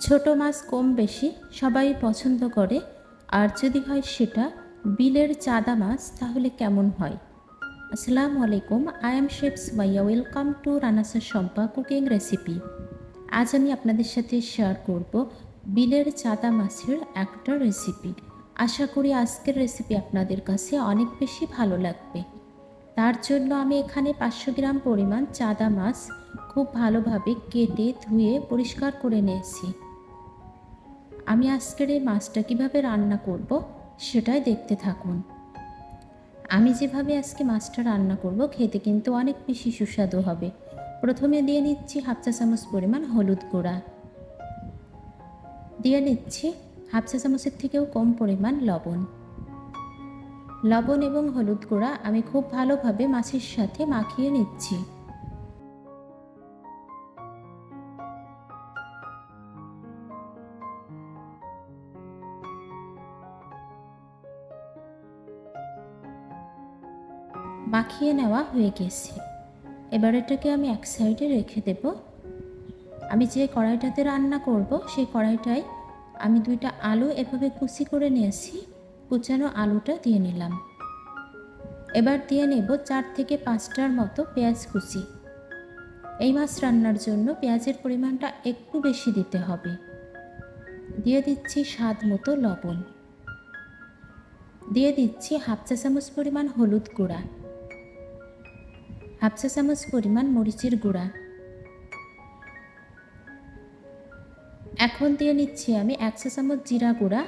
ছোট মাছ কম বেশি সবাই পছন্দ করে। আর যদি হয় সেটা বিলের চাদা মাছ, তাহলে কেমন হয়? আসসালামু আলাইকুম I am chef Sumaiya welcome to রানাসা Shampa cooking recipe আজ আমি আপনাদের সাথে শেয়ার করব বিলের চাদা মাছের একটা রেসিপি আশা করি আজকের রেসিপি আপনাদের কাছে অনেক বেশি ভালো লাগবে। তার জন্য আমি এখানে পাঁচশো গ্রাম পরিমাণ চাদা মাছ খুব ভালোভাবে কেটে ধুয়ে পরিষ্কার করে নিয়েছি। আমি আজকের এই মাছটা কীভাবে রান্না করব সেটাই দেখতে থাকুন। আমি যেভাবে আজকে মাছটা রান্না করব খেতে কিন্তু অনেক বেশি সুস্বাদু হবে। প্রথমে দিয়ে নিচ্ছি হাফ চা চামচ পরিমাণ হলুদ গুঁড়া। দিয়ে নিচ্ছি হাফ চা চামচের থেকেও কম পরিমাণ লবণ। লবণ এবং হলুদ গুঁড়া আমি খুব ভালোভাবে মাছের সাথে মাখিয়ে নিচ্ছি। মাখিয়ে নেওয়া হয়ে গেছে। এবার এটাকে আমি এক সাইডে রেখে দেব। আমি যে কড়াইটাতে রান্না করব, সেই কড়াইটায় আমি দুইটা আলু এভাবে কুচি করে নিয়েছি। কুচানো আলুটা দিয়ে নিলাম। এবার দিয়ে নেব চার থেকে পাঁচটার মতো পেঁয়াজ কুচি। এই মাছ রান্নার জন্য পেঁয়াজের পরিমাণটা একটু বেশি দিতে হবে। দিয়ে দিচ্ছি স্বাদ মতো লবণ। দিয়ে দিচ্ছি হাফ চা চামচ পরিমাণ হলুদ গুঁড়া। হাফ চা চামচ পরিমাণ মরিচের গুঁড়া। এখন দিয়ে নিচ্ছি আমি এক চা চামচ জিরা গুঁড়া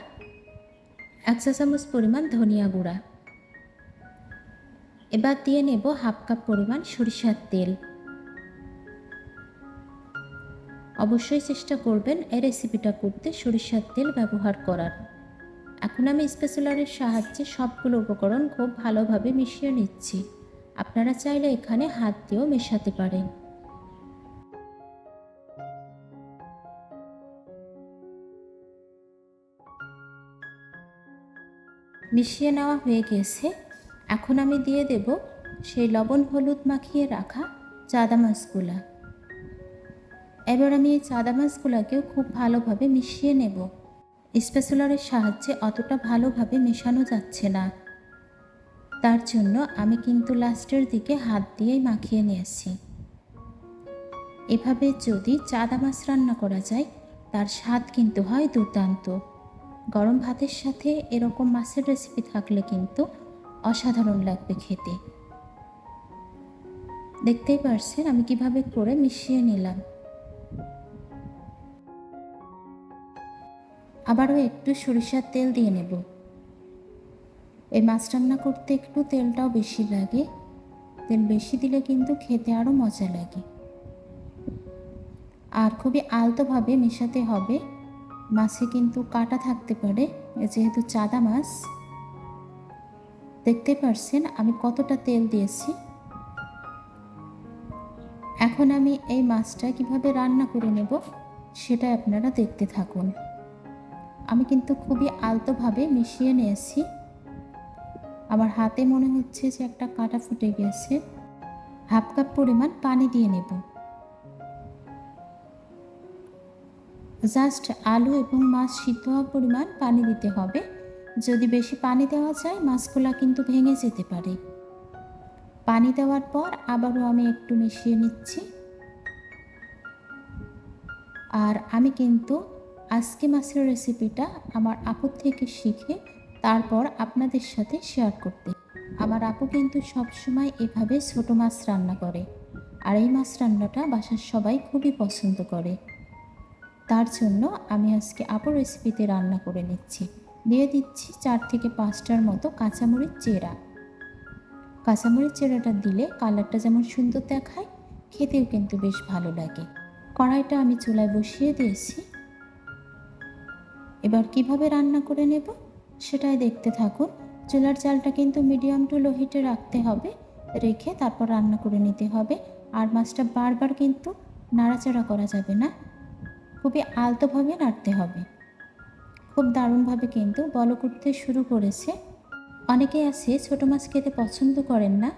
এক চা চামচ পরিমাণ ধনিয়া গুঁড়া। এবার দিয়ে নেব হাফ কাপ পরিমাণ সরিষার তেল। অবশ্যই চেষ্টা করবেন এই রেসিপিটা করতে সরিষার তেল ব্যবহার করার। এখন আমি স্পেসুলারের সাহায্যে সবগুলো উপকরণ খুব ভালোভাবে মিশিয়ে নিচ্ছি। আপনারা চাইলে এখানে হাত দিয়েও মেশাতে পারেন। মিশিয়ে নেওয়া হয়ে গেছে। এখন আমি দিয়ে দেব সেই লবণ হলুদ মাখিয়ে রাখা চাদা মাছগুলা। এবার আমি এই চাদা মাছগুলাকেও খুব ভালোভাবে মিশিয়ে নেব। স্পেসুলারের সাহায্যে অতটা ভালোভাবে মেশানো যাচ্ছে না। তার জন্য আমি কিন্তু লাস্টের দিকে হাত দিয়েই মাখিয়ে নিয়েছি। এভাবে যদি চাদা মাছ রান্না করা যায়, তার স্বাদ কিন্তু হয় দুর্দান্ত। গরম ভাতের সাথে এরকম মাছের রেসিপি থাকলে কিন্তু অসাধারণ লাগবে খেতে। দেখতেই পারছেন আমি কীভাবে করে মিশিয়ে নিলাম। আবারও একটু সরিষার তেল দিয়ে নেব। এই মাছ রান্না করতে একটু তেলটাও বেশি লাগে। তেল বেশি দিলে কিন্তু খেতে আরও মজা লাগে। আর খুবই আলতোভাবে মেশাতে হবে। মাছে কিন্তু কাটা থাকতে পারে যেহেতু চাদা মাছ। দেখতে পারছেন আমি কতটা তেল দিয়েছি। এখন আমি এই মাছটা কীভাবে রান্না করে নেব সেটা আপনারা দেখতে থাকুন। আমি কিন্তু খুবই আলতোভাবে মিশিয়ে নিয়েছি। আমার হাতে মনে হচ্ছে যে একটা কাটা ফুটে গেছে। হাফ কাপ পরিমাণ পানি দিয়ে নেব। জাস্ট আলু এবং মাছ সিদ্ধ হওয়া পরিমাণ পানি দিতে হবে। যদি বেশি পানি দেওয়া যায়, মাছগুলা কিন্তু ভেঙে যেতে পারে। পানি দেওয়ার পর আবারও আমি একটু মিশিয়ে নিচ্ছি। আর আমি কিন্তু আজকে মাছের রেসিপিটা আমার আপুর থেকে শিখে তারপর আপনাদের সাথে শেয়ার করতে। আমার আপু কিন্তু সবসময় এভাবে ছোট মাছ রান্না করে। আর এই মাছ রান্নাটা বাসার সবাই খুবই পছন্দ করে। তার জন্য আমি আজকে আপুর রেসিপিতে রান্না করে নিচ্ছি। দিয়ে দিচ্ছি চার থেকে পাঁচটার মতো কাঁচামরিচ চেরা। কাঁচামরিচ চেরাটা দিলে কালারটা যেমন সুন্দর দেখায়, খেতেও কিন্তু বেশ ভালো লাগে। কড়াইটা আমি চুলায় বসিয়ে দিয়েছি। এবার কীভাবে রান্না করে নেব? সেটাই দেখতে থাকুন। চুলার চালটা কিন্তু মিডিয়াম টু লো হিটে রাখতে হবে, রেখে তারপর রান্না করে নিতে হবে। আর মাছটা বারবার কিন্তু নাড়াচাড়া করা যাবে না, খুবই আলতোভাবে নাড়তে হবে। খুব দারুণভাবে কিন্তু বল করতে শুরু করেছে। অনেকে আছে ছোটো মাছ খেতে পছন্দ করেন না।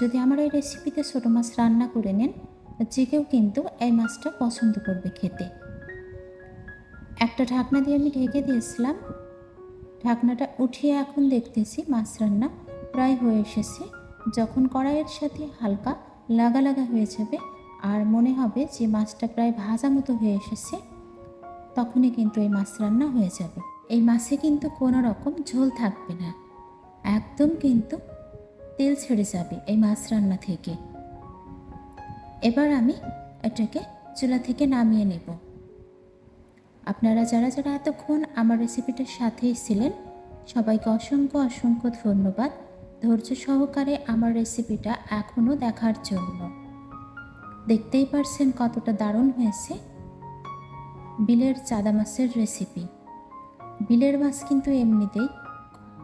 যদি আমার এই রেসিপিতে ছোটো মাছ রান্না করে নেন, যে কেউ কিন্তু এই মাছটা পছন্দ করবে খেতে। একটা ঢাকনা দিয়ে আমি ঢেকে দিয়েছিলাম। ঢাকনাটা উঠিয়ে এখন দেখতেছি মাছ রান্না প্রায় হয়ে এসেছে। যখন কড়াইয়ের সাথে হালকা লাগা লাগা হয়ে যাবে আর মনে হবে যে মাছটা প্রায় ভাজা মতো হয়ে এসেছে, তখনই কিন্তু এই মাছ রান্না হয়ে যাবে। এই মাছে কিন্তু কোনো রকম ঝোল থাকবে না। একদম কিন্তু তেল ছেড়ে যাবে এই মাছ রান্না থেকে। এবার আমি এটাকে চুলা থেকে নামিয়ে নেব। আপনারা যারা যারা এতক্ষণ আমার রেসিপিটার সাথেই ছিলেন, সবাইকে অসংখ্য অসংখ্য ধন্যবাদ। ধৈর্য সহকারে আমার রেসিপিটা এখনও দেখার জন্য। দেখতেই পারছেন কতটা দারুণ হয়েছে। বিলের চাদা মাছের রেসিপি বিলের মাছ কিন্তু এমনিতেই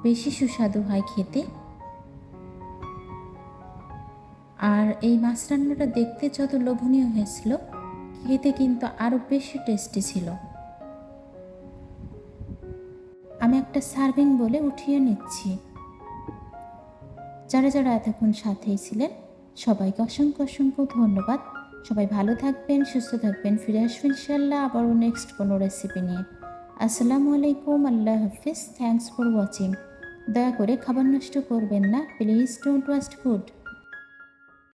বেশি সুস্বাদু হয় খেতে। আর এই মাছ রান্নাটা দেখতে যত লোভনীয় হয়েছিল, খেতে কিন্তু আরও বেশি টেস্টি ছিল। আমি একটা সার্ভিং বলে উঠিয়ে নিচ্ছি। যারা যারা এতক্ষণ সাথেই ছিলেন, সবাইকে অসংখ্য অসংখ্য ধন্যবাদ। সবাই ভালো থাকবেন, সুস্থ থাকবেন, ফিরে আসবেন ইনশাল্লাহ আবারও নেক্সট কোনো রেসিপি নিয়ে। আসসালামু আলাইকুম, আল্লাহ হাফিজ থ্যাংকস ফর ওয়াচিং দয়া করে খাবার নষ্ট করবেন না প্লিজ ডোন্ট ওয়াস্ট ফুড